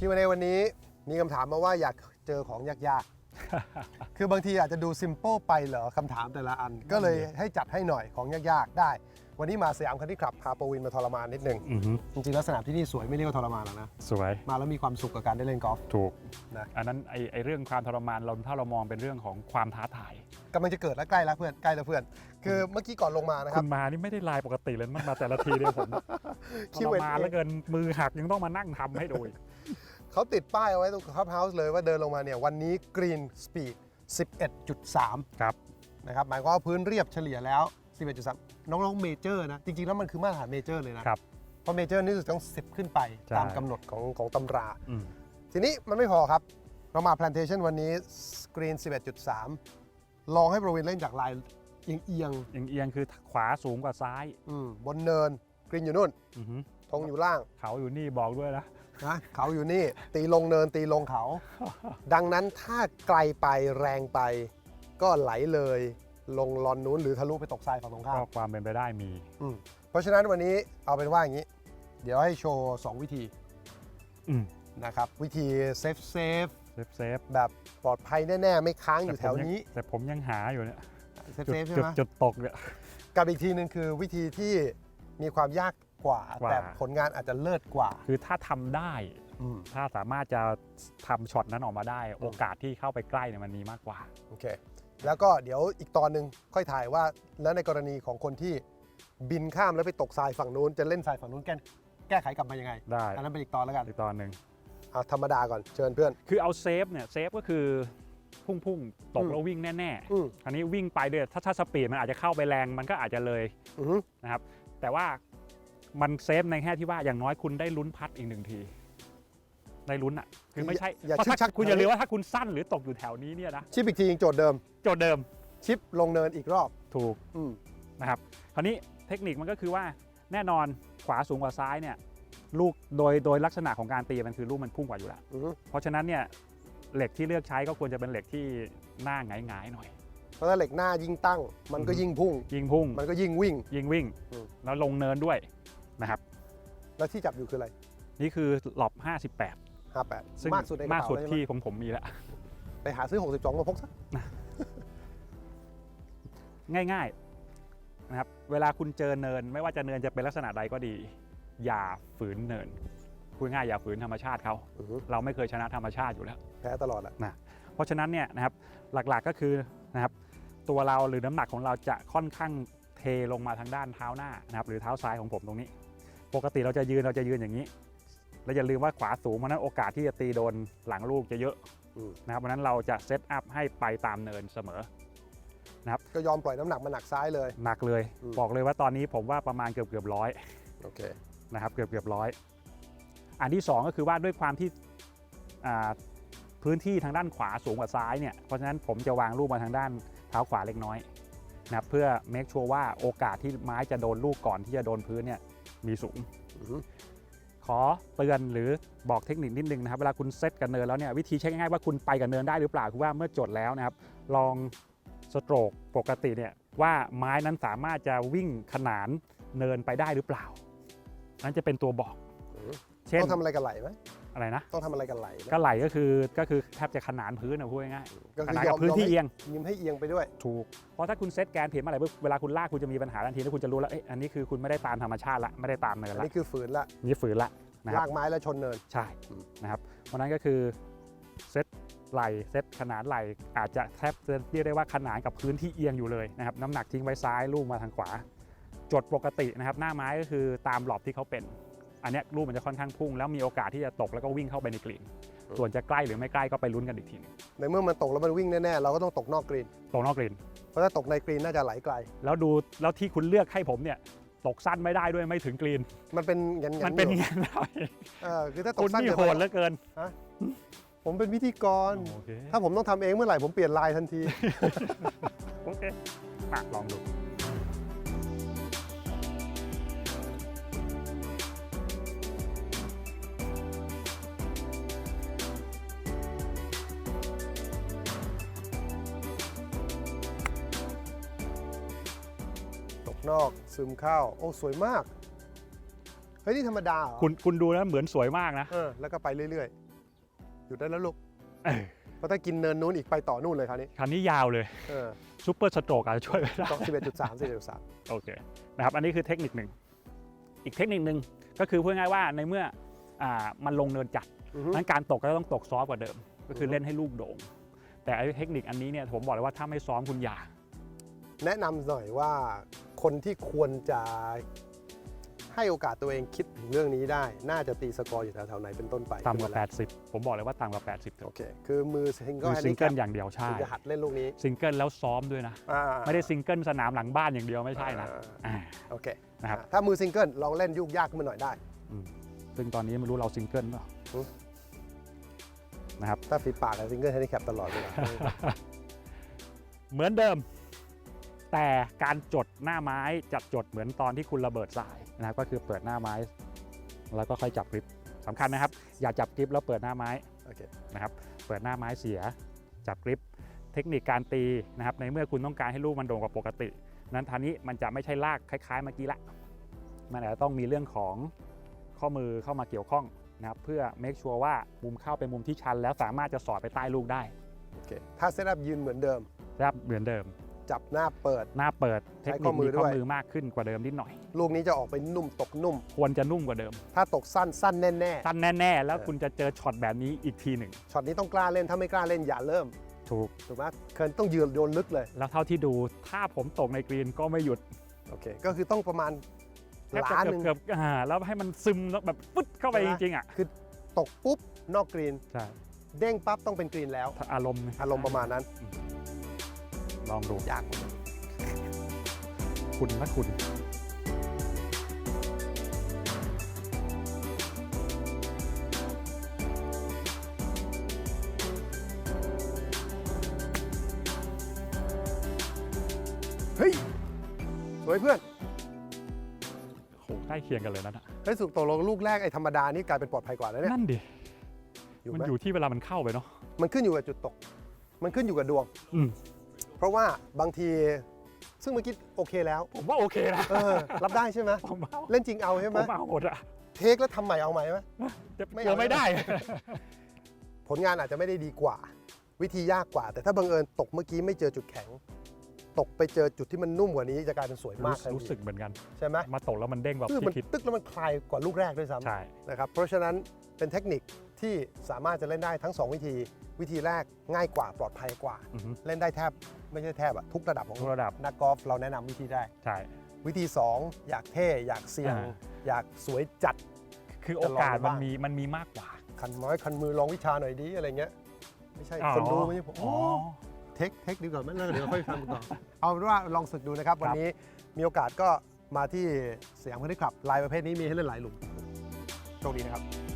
Q&A วันนี้มีคำถามมาว่าอยากเจอของยากๆ คือบางทีอาจจะดูซิม p ป e ไปเหรอคำถามแต่ละอัน ก็เลยให้จัดให้หน่อยของยากๆ ได้ วันนี้มาสยามคันที่ขับพาปวินมาทรมานนิดหนึ่งอือฮึจริงๆแล้วสนามที่นี่สวยไม่เรียกว่าทรมานหรอกนะ สวยมาแล้วมีความสุขกับการได้เล่นกอล์ฟ ถูกนะ อันนั้นไอไอเรื่องความทรมานเราถ้าเรามองเป็นเรื่องของความท้าทาย กำลังจะเกิดแล้วใกล้แล้วเพื่อนใกล้แล้วเพื่อน คือเมื่อกี้ก่อนลงมานะคคุรับ ณมานี่ไม่ได้ลายปกติเลยมันมาแต่ละทีเดียวผมท Q&A รมานแล้วเกินมือหักยังต้องมานั่งทำให้ดูอีก เขาติดป้ายเอาไว้ตรงคับเฮาส์เลยว่าเดินลงมาเนี่ยวันนี้กรีนสปีด11.3 ครับ นะครับหมายความว่าพื้นเรียบเฉลี่ยแล้ว 11.3 น้องๆเมเจอร์นะ จริงๆ แล้วมันคือมาตรฐานเมเจอร์เลยนะ ครับ เพราะเมเจอร์นี่ต้อง 10 ขึ้นไปใช่ ตามกำหนดของของตำรา อืมทีนี้มันไม่พอครับ เรามา Plantation วันนี้กรีน11.3 ลองให้ประวินเล่นจากลายเอียงเอียงเอียงๆคือขวาสูงกว่าซ้ายๆอืมบนเนินกรีนอยู่นู่นอือฮึธงอยู่ล่าง เขาอยู่นี่บอกด้วยนะ นะเขาอยู่นี่ตีลงเนินตีลงเขา ดังนั้นถ้าไกลไปแรงไป ก็ไหลเลยลงลอนนู้นหรือทะลุไปตกทรายฝั่งตรงข้ามก็ความเป็นไปได้มี อืมเพราะฉะนั้นวันนี้เอาเป็นว่าอย่างนี้ เดี๋ยวให้โชว์ 2 วิธีอืมนะครับ วิธีเซฟเซฟเซฟเซฟแบบปลอดภัยแน่ ๆ ไม่ค้างอยู่แถวนี้แต่ผมยังหาอยู่เนี่ยเซฟจุดเซฟใช่จุดไหมจุดตกเนี่ยกับอีกทีหนึ่งคือวิธีที่มีความยาก กว่า กว่า แต่ผลงานอาจจะเลิศกว่าคือถ้าทำได้ อืมถ้าสามารถจะทำช็อตนั้นออกมาได้ โอกาสที่เข้าไปใกล้เนี่ยมันมีมากกว่า โอเค แล้วก็เดี๋ยวอีกตอนหนึ่งค่อยถ่ายว่า แล้วในกรณีของคนที่บินข้ามแล้วไปตกทรายฝั่งนู้นจะเล่นทรายฝั่งนู้นแก้แก้ไขกลับมายังไงได้อันนั้นเป็นอีกตอนแล้วกันอีกตอนหนึ่งเอาธรรมดาก่อนเชิญเพื่อน คือเอาเซฟเนี่ยเซฟก็คือพุ่งพุ่งๆตกอืม แล้ววิ่งแน่อืมๆอันนี้วิ่งไปด้วยถ้าถ้าสปีดมันอาจจะเข้าไปแรงมันก็อาจจะเลยอือฮึนะครับแต่ว่า มันเซฟในแค่ที่ว่าอย่างน้อยคุณได้ลุ้นพัดอีกหนึ่งทีได้ลุ้นอะคือไม่ใช่อย่าเพราะชึกถ้าชักคุณอย่าลืมว่าถ้าคุณสั้นหรือตกอยู่แถวนี้เนี่ยนะชิปอีกทีโจทย์เดิม โจทย์เดิมชิปลงเนินอีกรอบ ถูก อืม นะครับคราวนี้เทคนิคมันก็คือว่าแน่นอนขวาสูงกว่าซ้ายเนี่ยลูกโดยโดยลักษณะของการตีมันคือลูกมันพุ่งกว่าอยู่แล้ว อือฮึเพราะฉะนั้นเนี่ยเหล็กที่เลือกใช้ก็ควรจะเป็นเหล็กที่หน้าหงายๆหน่อย เพราะถ้าเหล็กหน้ายิ่งตั้ง มันก็อือฮึ ยิ่งพุ่ง ยิงพุ่งมันก็ยิ่งวิ่ง ยิงวิ่งอืม แล้วลงเนินด้วย นะครับแล้วที่จับอยู่คืออะไร นี่คือหลอบ 58 58ซึ่งมากสุดในกระมากเป๋าสุดเลยใช่ไหมที่ผมผมมีแล้ว ไปหาซื้อ 62มาพกซะง่ายๆนะครับเวลาคุณเจอเนิน ไม่ว่าจะเนินจะเป็นลักษณะใดก็ดี อย่าฝืนเนินพูดง่ายอย่าฝืนธรรมชาติเขาอือฮึเราไม่เคยชนะธรรมชาติอยู่แล้ว แพ้ตลอดอะเพราะฉะนั้นเนี่ยนะครับหลักๆก็คือนะครับตัวเราหรือน้ำหนักของเราจะค่อนข้างเทลงมาทางด้านเท้าหน้านะครับหรือเท้าซ้ายของผมตรงนี้ ปกติเราจะยืนเราจะยืนอย่างนี้ แล้วอย่าลืมว่าขวาสูงเพราะฉะนั้นโอกาสที่จะตีโดนหลังลูกจะเยอะอืมนะครับเพราะฉะนั้นเราจะเซตอัพให้ไปตามเนินเสมอก็ยอมปล่อยน้ำหนักมาหนักซ้ายเลยหนักเลยอืมบอกเลยว่าตอนนี้ผมว่าประมาณเกือบเกือบร้อยโอเคนะครับเกือบเกือบร้อยอันที่สองก็คือว่าด้วยความที่อ่าพื้นที่ทางด้านขวาสูงกว่าซ้ายเนี่ยเพราะฉะนั้นผมจะวางลูกมาทางด้านเท้าขวาเล็กน้อยนะครับเพื่อเมคชัวร์ว่าโอกาสที่ไม้จะโดนลูกก่อนที่จะโดนพื้นเนี่ย มีสูงอือฮึขอเตือนหรือบอกเทคนิคนิดนึงนะครับ เวลาคุณเซตกับเนินแล้วเนี่ยวิธีเช็คง่ายๆว่าคุณไปกับเนินได้หรือเปล่าคือว่าเมื่อจดแล้วนะครับ ลองสโตรกปกติเนี่ยว่าไม้นั้นสามารถจะวิ่งขนานเนินไปได้หรือเปล่า นั่นจะเป็นตัวบอกอือฮึเช่นต้องทำอะไรกับไหลไหม อะไรนะต้องทำอะไรกับไหลไหมก็ไหลก็คือก็คือแทบจะขนานพื้นนะพูดง่ายก็ๆขคือนานยอกับมพื้นยอมที่ให้เอียงยิ้มให้เอียงไปด้วย ถูกเพราะถ้าคุณเซตแกนผิดเมื่อไหร่ปุ๊บเวลาคุณลากคุณจะมีปัญหาทันทีแล้วคุณจะรู้แล้วเอ๊ะอันนี้คือคุณไม่ได้ตามธรรมชาติละไม่ได้ตามเนินอันละนี้คือฝืนละนี่ฝืนละนะครับลากไม้แล้วชนเนิน ใช่อืม นะครับเพราะฉะนั้นก็คือเซตไหลเซตขนานไหลอาจจะแทบจะเรียกได้ว่าขนานกับพื้นที่เอียงอยู่เลยนะครับน้ำหนักทิ้งไว้ซ้ายลูกมาทางขวา จดปกตินะครับหน้าไม้ก็คือตามหลอบที่เขาเป็น อันเนี้ยลูกมันจะค่อนข้างพุ่ง แล้วมีโอกาสที่จะตกแล้วก็วิ่งเข้าไปในกรีน ส่วนจะใกล้หรือไม่ใกล้ก็ไปลุ้นกันอีกทีหนึงในเมื่อมันตกแล้วมันวิ่งแน่ๆเราก็ต้องตกนอกกรีน ตกนอกกรีน เพราะถ้าตกในกรีนน่าจะไหลไกล แล้วดูแล้วที่คุณเลือกให้ผมเนี่ยตกสั้นไม่ได้ด้วยไม่ถึงกรีน มันเป็นเงี้ยมันเป็นอยู่อย่างนั้นได้เออคือถ้าตคุกณสั้นนี่เกินโหไปดเหลือเกินผมเป็นพิธีกรโอเคถ้าผมต้องทำเองเมื่อไหร่ผมเปลี่ยนลายทันที โอเคอะลองดู ตกนอกซึมเข้า โอ้สวยมาก เฮ้ย นี่ธรรมดาเหรอคุณคุณดูแล้วเหมือนสวยมากนะเออแล้วก็ไปเรื่อยหยุดได้แล้วลูกเออเพราะถ้ากินเนินนู้นอีกไปต่อนู่นเลยคราวนี้คันนี้ยาวเลยเออซูเปอร์สโตรกอาจจะช่วยไม่ได้ ต้อง11.3 11.3โอเคนะครับอันนี้คือเทคนิคหนึ่ง อีกเทคนิคหนึ่งก็คือพูดง่ายๆว่าในเมื่ออ่ามันลงเนินจัดอือฮึนั้นการตกก็ต้องตกซอฟต์กว่าเดิม ก็คืออฮึเล่นให้ลูกโด่ง แต่ไอ้เทคนิคอันนี้เนี่ยผมบอกเลยว่าถ้าไม่ซ้อมคุณอย่า แนะนำหน่อยว่า คนที่ควรจะให้โอกาสตัวเองคิดถึงเรื่องนี้ได้ น่าจะตีสกอร์อยู่แถวๆไหนเป็นต้นไปต่ำกว่าขึ้นมแล้ว80 ผมบอกเลยว่าต่ำกว่า 80เถโออะเคคือมือซิงเกิคืลอแฮนซิงดี้แคเกิปลอย่างเดียวใช่ถึงจะหัดเล่นลูกนี้ซิงเกิลแล้วซ้อมด้วยนะอ่าไม่ได้ซิงเกิลสนามหลังบ้านอย่างเดียวไม่ใช่นะอ่าอ่าโอเคนะครับถ้ามือซิงเกิลลองเล่นยุกยากขึ้นมาหน่อยได้ซึ่งตอนนี้ไม่รู้เราซิงเกิลเปล่าอืมนะครับถ้าฝีปากกับซิงเกิลแฮนดี้แคปตลอดเวลาเหมือนเดิม แต่การจดหน้าไม้จะจดเหมือนตอนที่คุณระเบิดสายนะครับก็คือเปิดหน้าไม้ แล้วก็ค่อยจับกริปสำคัญนะครับ อย่าจับกริปแล้วเปิดหน้าไม้โอเคนะครับเปิดหน้าไม้เสียจับกริปเทคนิคการตีนะครับในเมื่อคุณต้องการให้ลูกมันโด่งกว่าปกติ นั้นทางนี้มันจะไม่ใช่ลากคล้ายๆเมื่อกี้ละมันอาจจะต้องมีเรื่องของข้อมือเข้ามาเกี่ยวข้องนะครับเพื่อ make sure ว่ามุมเข้าเป็นมุมที่ชัน แล้วสามารถจะสอดไปใต้ลูกได้โอเคถ้าเซตอัพยืนเหมือนเดิมนะครับเหมือนเดิม จับหน้าเปิด หน้าเปิดเทคใช้นิข้คอมืมีอข้อด้วยมือมากขึ้นกว่าเดิมนิดหน่อย ลูกนี้จะออกไปนุ่มตกนุ่ม ควรจะนุ่มกว่าเดิม ถ้าตกสั้นสั้นแน่สั้นแน่ๆ แล้วเออคุณจะเจอช็อตแบบนี้อีกทีหนึ่งๆช็อตนี้ต้องกล้าเล่นถ้าไม่กล้าเล่นอย่าเริ่ม ถูกถูกไหมเคิร์นต้องยืนโยนลึกเลย แล้วเท่าที่ดูถ้าผมตกในกรีนก็ไม่หยุดโอเคก็คือต้องประมาณแทบจะล้านหนึ่งเกือบๆอ่าแล้วให้มันซึมแล้วแบบฟึดเข้าไปใช่จไหมริงๆอะตกปุ๊บนอกกรีนใช่เด้งปั๊บต้องเป็นกรีนแล้วถ้าอารมณ์อารมณ์ประมาณนั้น ลองดูยากคุณนะคุณเฮ้ย สวยเพื่อนโหใกล้เคียงกันเลยนะน่ะเฮ้ยสุกตกลงลูกแรกไอ้ธรรมดานี่กลายเป็นปลอดภัยกว่าแล้วเนี่ยนั่นดิ อยู่มันไหมอยู่ที่เวลามันเข้าไปเนาะ มันขึ้นอยู่กับจุดตก มันขึ้นอยู่กับดวง อืม เพราะว่าบางทีซึ่งเมื่อกี้โอเคแล้วผมว่าโอเคนะเออรับได้ใช่ไหมผมเอาเล่นจริงเอาใช่ผไหมมเอาหมดอะเทคแล้วทำใหม่เอาใหม่ไหมจะไม่กลัวเอา ไม่ได้ ผลงานอาจจะไม่ได้ดีกว่า วิธียากกว่า แต่ถ้าบังเอิญตกเมื่อกี้ไม่เจอจุดแข็ง ตกไปเจอจุดที่มันนุ่มกว่านี้จะกลายเป็นสวยมากทันรู้ทีสึกเหมือนกัน ใช่ไหมมาตกแล้วมันเด้งแบบคือมันที่คิดตึกแล้วมันคลายกว่าลูกแรกด้วยซ้ำใช่นะครับเพราะฉะนั้นเป็นเทคนิค ที่สามารถจะเล่นได้ทั้ง 2 วิธี วิธีแรกง่ายกว่าปลอดภัยกว่า อือฮึเล่นได้แทบไม่ใช่แทบอะทุกระดับของทุกระดับนักกอล์ฟเราแนะนำวิธีได้ ใช่ วิธี 2 อยากเท่อยากเสี่ยง อ่า อยากสวยจัด คือโอกาสจะลองดูมันบ้าง มีมันมีมากกว่าคันน้อยคันมือลองวิชาหน่อยดีอะไรเงี้ยไม่ใช่คนดูไม่ใช่ผมอ๋อ เทคเทคดีกว่าไหมแล้วเดี๋ยวค่อยทำต่อ เอาเป็นว่าลองฝึกดูนะครับ วันนี้มีโอกาสก็มาที่สยามคอนดิคลับลายประเภทนี้มีให้เล่นหลายหลุมโชคดีนะครับ